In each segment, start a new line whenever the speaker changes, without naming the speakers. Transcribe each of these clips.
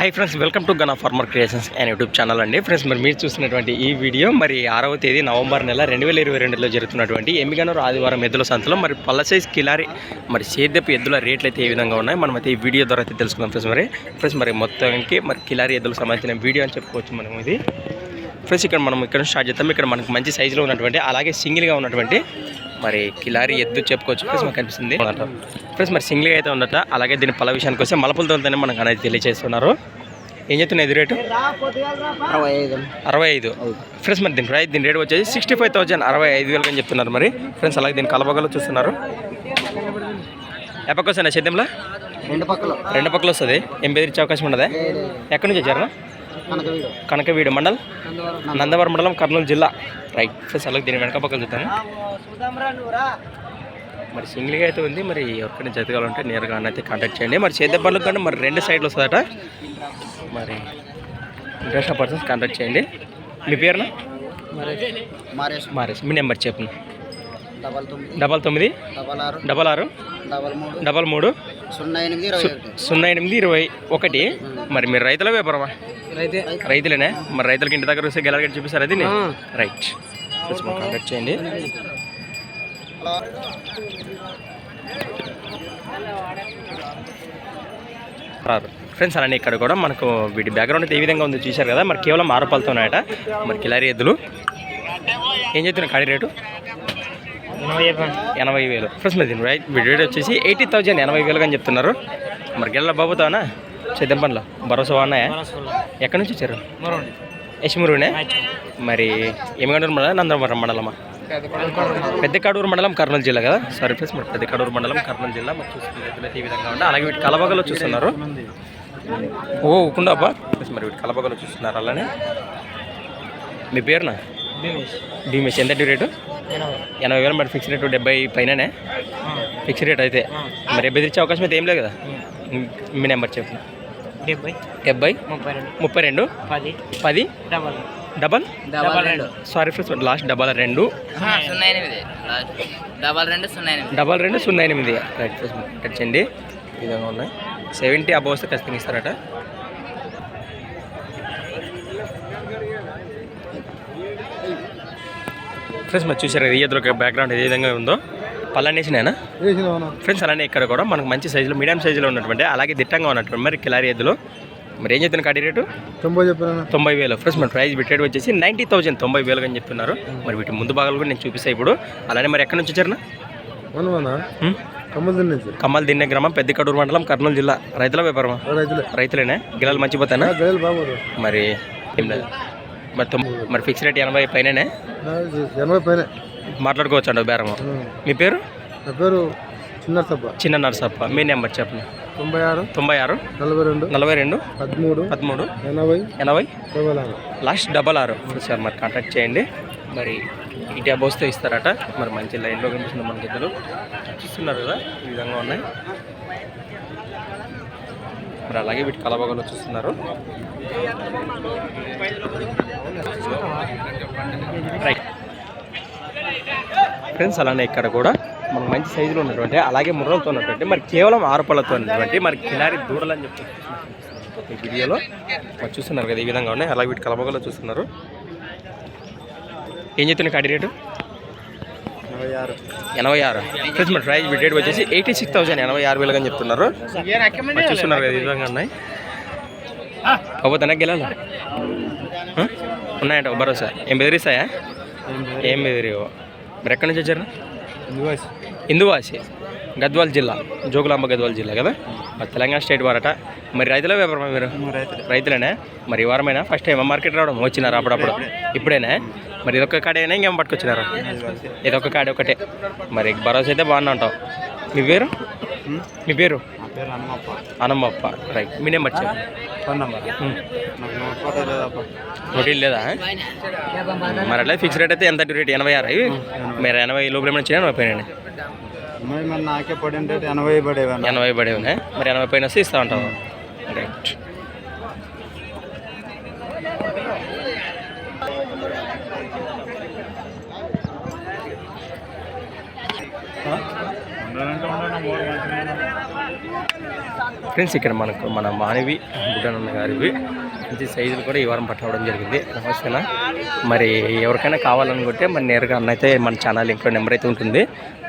Hi friends welcome to Gana farmer creations and YouTube channel అండి. Friends మరి మీరు చూసినటువంటి ఈ వీడియో మరి ఆరవ తేదీ నవంబర్ నెల రెండు వేల ఇరవై రెండులో జరుగుతున్నటువంటి ఎమ్మిగనూరు ఆదివారం ఎద్దుల సంతలో మరి పల్ల సైజ్ కిలారి మరి సేద్యపు ఎద్దుల రేట్లు అయితే ఏ విధంగా ఉన్నాయి మనం అయితే ఈ వీడియో ద్వారా అయితే తెలుసుకుందాం ఫ్రెండ్స్ మరి. ఫ్రెండ్స్ మరి మొత్తానికి మరి కిలారి ఎద్దులకు సంబంధించిన వీడియో అని చెప్పుకోవచ్చు మనం ఇది. ఫ్రెండ్స్ ఇక్కడ మనం ఇక్కడ స్టార్ట్ చేద్దాం. ఇక్కడ మనకు మంచి సైజులో ఉన్నటువంటి అలాగే సింగిల్గా ఉన్నటువంటి మరి కిలారి ఎద్దు చెప్పుకోవచ్చు ఫ్రెండ్స్ మాకు కనిపిస్తుంది ఫ్రెండ్స్ మరి సింగిల్గా అయితే ఉండట అలాగే దీని పల విషయానికి వస్తే మలపులతోనే మనకు అనేది తెలియజేస్తున్నారు ఏం చెప్తున్నా ఇది రేటు?
అరవై ఐదు.
అరవై ఐదు ఫ్రెండ్స్ మరి దీని ప్రైస్ దీని రేట్ వచ్చేసి సిక్స్టీ ఫైవ్ థౌసండ్ అరవై ఐదు వేలు అని చెప్తున్నారు మరి. ఫ్రెండ్స్ అలాగే దీని కలబగలు చూస్తున్నారు. ఎప్పటికి వస్తాయి సేద్యంలో
రెండు పక్కలు.
రెండు పక్కలు వస్తుంది. ఏం బెదిరించే అవకాశం ఉండదా? ఎక్కడి నుంచి వచ్చారా?
కనకవీడు.
మండల్? నందవరం. మండలం కర్నూలు జిల్లా. రైట్ అలాగే దీని వెనక పక్కలు చూద్దాము. మరి సింగిల్గా అయితే ఉంది. మరి ఎవరికైనా జతకాలంటే నేరుగా అయితే కాంటాక్ట్ చేయండి. మరి చేద్దాం పనులకు కానీ మరి రెండు సైడ్లు వస్తుందట మరి ఇంట్రెస్ట్ పర్సన్స్ కాంటాక్ట్ చేయండి. మీ పేరున?
మారేష్.
మీ నెంబర్ చెప్పు.
డబల్ తొమ్మిది.
డబల్
ఆరు.
డబల్ ఆరు?
డబల్ మూడు.
డబల్ మూడు?
సున్నా ఎనిమిది ఇరవై ఒకటి.
సున్నా ఎనిమిది ఇరవై ఒకటి. మరి మీరు రైతుల వ్యాపారమా? రైతులేనే? మరి రైతులకి ఇంటి దగ్గర వస్తే గెలగట్టి చూపిస్తారు అది రైట్. కాంటాక్ట్ చేయండి. ఫ్రెండ్స్ అలానే ఇక్కడ కూడా మనకు వీటి బ్యాక్గ్రౌండ్ అయితే ఏ విధంగా ఉందో. చూశారు కదా? మరి కేవలం ఆరు రూపాయలతో ఉన్నాయట. మరి కిలారి ఎద్దులు. ఏం చెప్తున్నారు కాడి రేటు? ఎనభై వేలు. ఫ్రెండ్స్ మరి దీని రైట్ వీడి రేట్ వచ్చేసి ఎయిటీ థౌజండ్ ఎనభై వేలుగా అని చెప్తున్నారు. మరి గెల్ల బాబుతావనా చేద్దాం పనులు. భరోసా ఉన్నాయా ఎక్కడి నుంచి వచ్చారు? యశ్మూరునే? మరి ఏమిగంటూరు మండలం నందవరం మండలమా? పెద్ద కడూరు మండలం కర్నూలు జిల్లా కదా? సారీ ఫ్రెండ్స్ మరి పెద్ద కడూరు మండలం కర్నూలు జిల్లా మరి చూసుకున్నట్లయితే ఈ విధంగా ఉంది అలాగే వీటి కలబగలో చూస్తున్నారు. ఓ కుండాబా ఫ్రెండ్స్ మరి వీటి కలబగలో చూస్తున్నారు అలానే. మీ పేరునా? భీమేష్. ఎంత రేటు? ఎనభై. వేలు మరి ఫిక్స్ రేటు డెబ్బై పైననే? ఫిక్స్ రేట్ అయితే. మరి బెదిరించే అవకాశం అయితే ఏం లేదు కదా? మీ నెంబర్ చెప్పు.
డెబ్బై
డెబ్బై
ముప్పై రెండు
ముప్పై రెండు
పది
పది
డబల్
డబల్?
డబల్ రెండు.
సారీ ఫ్రెండ్స్ లాస్ట్ డబల్ రెండు.
సున్నా ఎనిమిది. డబల్ రెండు సున్నా ఎనిమిది.
డబల్ రెండు సున్నా ఎనిమిది. రైట్ ఫ్రెండ్స్ కట్ చేయండి. ఈ విధంగా ఉన్నాయి. సెవెంటీ అబవ్ వస్తే ఖచ్చితంగా ఇస్తారట. ఫ్రెండ్స్ మరి చూసారు కదా ఈ ఎదురు బ్యాక్గ్రౌండ్ ఏ విధంగా ఉందో? పల్లనేసినేనా ఫ్రెండ్స్ అలానే ఇక్కడ కూడా మనకు మంచి సైజులో మీడియం సైజులో ఉన్నటువంటి అలాగే దిట్టంగా ఉన్నటువంటి మరి కిలారి ఎద్దులు. మరి ఏం చెప్తున్నారు కాడి రేటు?
తొంభై చెప్పాను
తొంభై వేలు. ఫ్రెండ్స్ మన ప్రైస్ పెట్టేది వచ్చేసి నైంటీ థౌసండ్ తొంభై వేలు అని చెప్తున్నారు. మరి వీటి ముందు భాగాలు కూడా నేను చూపిస్తాను ఇప్పుడు. అలానే మరి ఎక్కడి నుంచి వచ్చారు
మనమన్నా కమ్మలు
దిన్నె గ్రామం పెద్ద కడూరు మండలం కర్నూలు జిల్లా. రైతుల వ్యాపారమా?
రైతులే.
రైతులేనే? గిలాలు మంచిపోతానా మరి ఏం లేదు. మరి మరి ఫిక్స్ రేట్ ఎనభై పైననే?
ఎనభై పైన.
మాట్లాడుకోవచ్చు అండి బేరము. మీ పేరు?
నా పేరు చిన్న సబ్బ.
చిన్న నరసప్ప. మీ నెంబర్ చెప్పండి.
తొంభై ఆరు
తొంభై ఆరు
నలభై రెండు
నలభై రెండు
పదమూడు
పదమూడు
ఎనభై
ఎనభై
డబల్ ఆరు.
లాస్ట్ డబల్ ఆరు. సార్ మరి కాంటాక్ట్ చేయండి. మరి ఈ డబ్బోస్తో ఇస్తారట. మరి మంచి లైన్లో కనిపిస్తుంది మన ఇద్దరు చూస్తున్నారు కదా ఈ విధంగా ఉన్నాయి. మరి అలాగే వీటి కలబగలు చూస్తున్నారు. ఫ్రెండ్స్ అలానే ఇక్కడ కూడా మనకు మంచి సైజులో ఉన్నటువంటి అలాగే ముర్రలతో ఉన్నటువంటి మరి కేవలం ఆరు పళ్ళతో ఉన్నటువంటి మరి కిలారి దూడలు అని చెప్పి ఈ వీడియోలో మరి చూస్తున్నారు కదా ఈ విధంగా ఉన్నాయి. అలాగే వీటి కలబగలో చూస్తున్నారు. ఏం చెప్తున్నా కాడి రేటు?
ఎనభై ఆరు.
ఎనభై ఆరు. ఫ్రెండ్స్ మరి ప్రైస్ రేట్ వచ్చేసి ఎయిటీ సిక్స్ థౌసండ్ ఎనభై ఆరు వేలుగా చెప్తున్నారు. చూస్తున్నారు కదా ఈ విధంగా ఉన్నాయి. కాకపోతే గెలాలి? ఉన్నాయంట భరోసా ఏం బెదిరిస్తాయా? ఏం బెదిరివో మరి ఎక్కడి నుంచి వచ్చారు? ఇందువాసి. గద్వాల్ జిల్లా జోగులాంబ గద్వాల్ జిల్లా కదా? మరి తెలంగాణ స్టేట్ వారట. మరి రైతుల వ్యాపారమా మీరు? రైతులేనా? మరి వారమైనా? ఫస్ట్ టైం మార్కెట్ రావడం? వచ్చినారు అప్పుడప్పుడు? ఇప్పుడేనా? మరి ఇదొక్క కాడేనా ఇంకేం పట్టుకొచ్చినారు? ఇదొక్క కాడే ఒకటే. మరి భరోసా అయితే బాగున్నా ఉంటావు. మీ పేరు? మీ పేరు?
పేరు హనుమప్ప.
రైట్ మీ నెంబర్ చెప్పు.
Phone number? నోట్
లేదా? మరి అట్లా ఫిక్స్ రేట్ అయితే ఎంత రేట్? ఎనభై ఆరు మీరు ఎనభై లోపల ఏమైనా వచ్చినా ఎనభై పైన
మరి మరి నాకే పడి ఉంటే ఎనభై పడేవాను
ఎనభై పడే ఉన్నాయి? మరి ఎనభై పైన వస్తే ఇస్తా ఉంటావు? రైట్ ఫ్రెండ్స్ ఇక్కడ మనకు మన మానవి బుడ్డనన్న గారివి మంచి సైజులు కూడా ఈ వారం పట్టవడం జరిగింది. నమస్తేనా? మరి ఎవరికైనా కావాలనుకుంటే మరి నేరుగా అన్నైతే అయితే మన ఛానల్ లింక్లో నెంబర్ అయితే ఉంటుంది.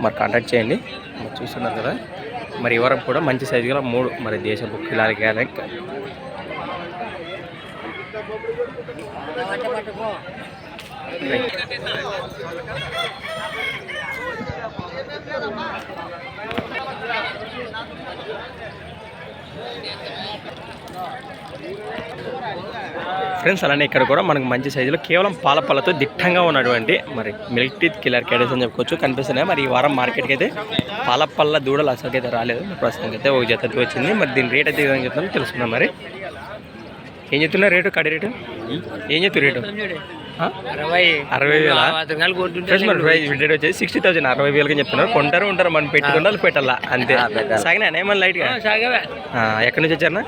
మరి కాంటాక్ట్ చేయండి. మరి చూస్తున్నారు కదా. మరి ఈ వారం కూడా మంచి సైజు గల మూడు మరి దేశ బుక్ Thank you. ఫ్రెండ్స్ అలానే ఇక్కడ కూడా మనకు మంచి సైజులో కేవలం పాల పళ్ళతో దిట్టంగా ఉన్నటువంటి మరి మిల్క్ టీత్ కిల్లర్ క్యాడెస్ అని చెప్పుకోవచ్చు కనిపిస్తున్నాయి. మరి ఈ వారం మార్కెట్కి అయితే పాల పళ్ళ దూడలు అసలు అయితే రాలేదు. ప్రస్తుతానికి అయితే ఒక జత వచ్చింది. మరి దీని రేట్ అయితే ఏదైనా చెప్తాను తెలుసుకుందాం మరి. ఏం చెప్తున్నారు రేటు కడి రేటు? ఏం చెప్తారు రేటు?
అరవై.
వేల? ఫ్రెండ్స్ మరి ప్రైస్ రేట్ వచ్చేసి సిక్స్టీ థౌసండ్ అరవై వేలకి చెప్తున్నారు కొంటారు ఉంటారు మనం పెట్టుకుంటారు పెట్టాలా? అంతే. సాగినా ఏమన్నా లైట్గా ఎక్కడి నుంచి వచ్చారన్నా?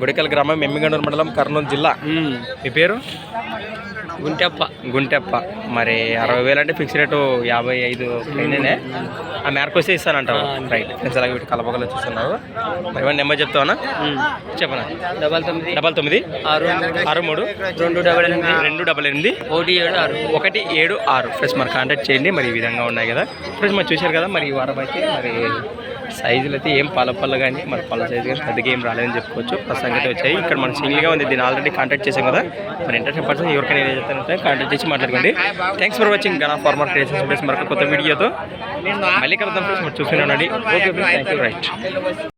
గుడికల్. గ్రామం ఎమ్మిగండూరు మండలం కర్నూలు జిల్లా. మీ పేరు?
గుంటెప్ప
గుంటెప్ప. మరి అరవై వేలు అంటే ఫిక్స్ రేటు యాభై ఐదు పైననే ఆ మేరకు వస్తే ఇస్తానంటావు. రైట్ ఫ్రెండ్స్ అలాగే వీటి కలపగల చూస్తున్నారు. మరి ఏమన్నా నెంబర్ చెప్తావా చెప్పనా?
డబల్ తొమ్మిది
డబల్ తొమ్మిది
ఆరు
ఆరు మూడు
రెండు డబల్ ఎనిమిది
రెండు డబల్ ఎనిమిది
ఒకటి ఏడు ఆరు.
ఒకటి ఏడు ఆరు. ఫ్రెండ్స్ మరి కాంటాక్ట్ చేయండి. మరి ఈ విధంగా ఉన్నాయి కదా. ఫ్రెండ్స్ మరి చూశారు కదా మరి ఈ వారం అయితే మరి సైజులు అయితే ఏం పళ్ళ పళ్ళ కానీ మన పళ్ళ సైజు కానీ పెద్దగా ఏం రాలేదని చెప్పుకోవచ్చు. ప్రస్తుతానికి అయితే వచ్చాయి. ఇక్కడ మన సింగిల్గా ఉంది దీన్ని ఆల్రెడీ కాంటాక్ట్ చేసాం కదా. మరి ఇంట్రెస్ట్ పర్సన్ ఎవరికైనా ఏం చెప్తానంటే కాంటాక్ట్ చేసి మాట్లాడుకోండి. Thanks for watching Gana farmer creation videos మరొక కొత్త వీడియోతో మళ్ళీ కలుద్దాం ఫ్రెండ్స్ మరి చూస్తూనే ఉండండి. Okay friends thank you right